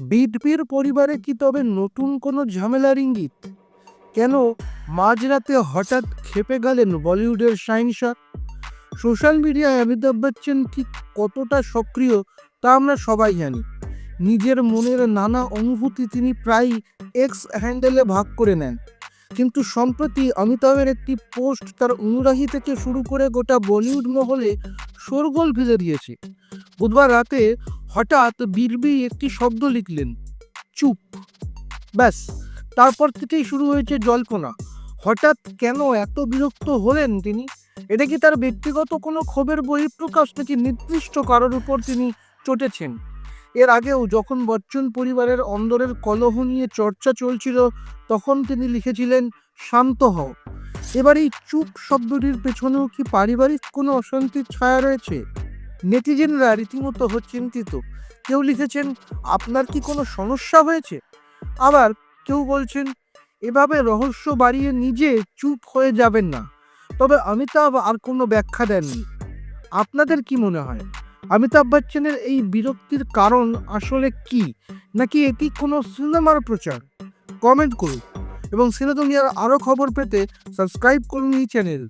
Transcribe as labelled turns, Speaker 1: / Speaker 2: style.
Speaker 1: বিটবির পরিবারে কি তবে নতুন কোনো ঝামেলার ইঙ্গিত? কেন মাঝরাতে হঠাৎ খেপে গেলেন বলিউডের শাহিনশাহ সোশ্যাল মিডিয়ায় অমিতাভ বচ্চন ঠিক কতটা সক্রিয় তা আমরা সবাই জানি। নিজের মনের নানা অনুভূতি তিনি প্রায় এক্স হ্যান্ডেলে ভাগ করে নেন। কিন্তু সম্প্রতি অমিতাভের একটি পোস্ট তার অনুরাগী থেকে শুরু করে গোটা বলিউড মহলে শোরগোল ফেলে দিয়েছে। বুধবার রাতে হঠাৎ বীরবি একটি শব্দ লিখলেন, চুপ। ব্যাস, তারপর থেকেই শুরু হয়েছে জল্পনা। হঠাৎ কেন এত বিরক্ত হলেন তিনি? এটা কি তার ব্যক্তিগত কোনো ক্ষোভের বহিঃপ্রকাশ নাকি নির্দিষ্ট কারোর উপর তিনি চটেছেন? এর আগেও যখন বচ্চন পরিবারের অন্দরের কলহ নিয়ে চর্চা চলছিল, তখন তিনি লিখেছিলেন, শান্ত হও। এবার এই চুপ শব্দটির পেছনেও কি পারিবারিক কোনো অশান্তির ছায়া রয়েছে? নেটিজেনরা রীতিমতো চিন্তিত। কেউ লিখেছেন, আপনার কি কোনো সমস্যা হয়েছে? আবার কেউ বলছেন, এভাবে রহস্য বাড়িয়ে নিজে চুপ হয়ে যাবেন না। তবে অমিতাভ আর কোনো ব্যাখ্যা দেননি। আপনাদের কি মনে হয়? অমিতাভ বচ্চনের এই বিরক্তির কারণ আসলে কি? নাকি এটি কোনো সিনেমার প্রচার? কমেন্ট করুন। এবং সিনেদুনিয়ার আরও খবর পেতে সাবস্ক্রাইব করুন এই চ্যানেল।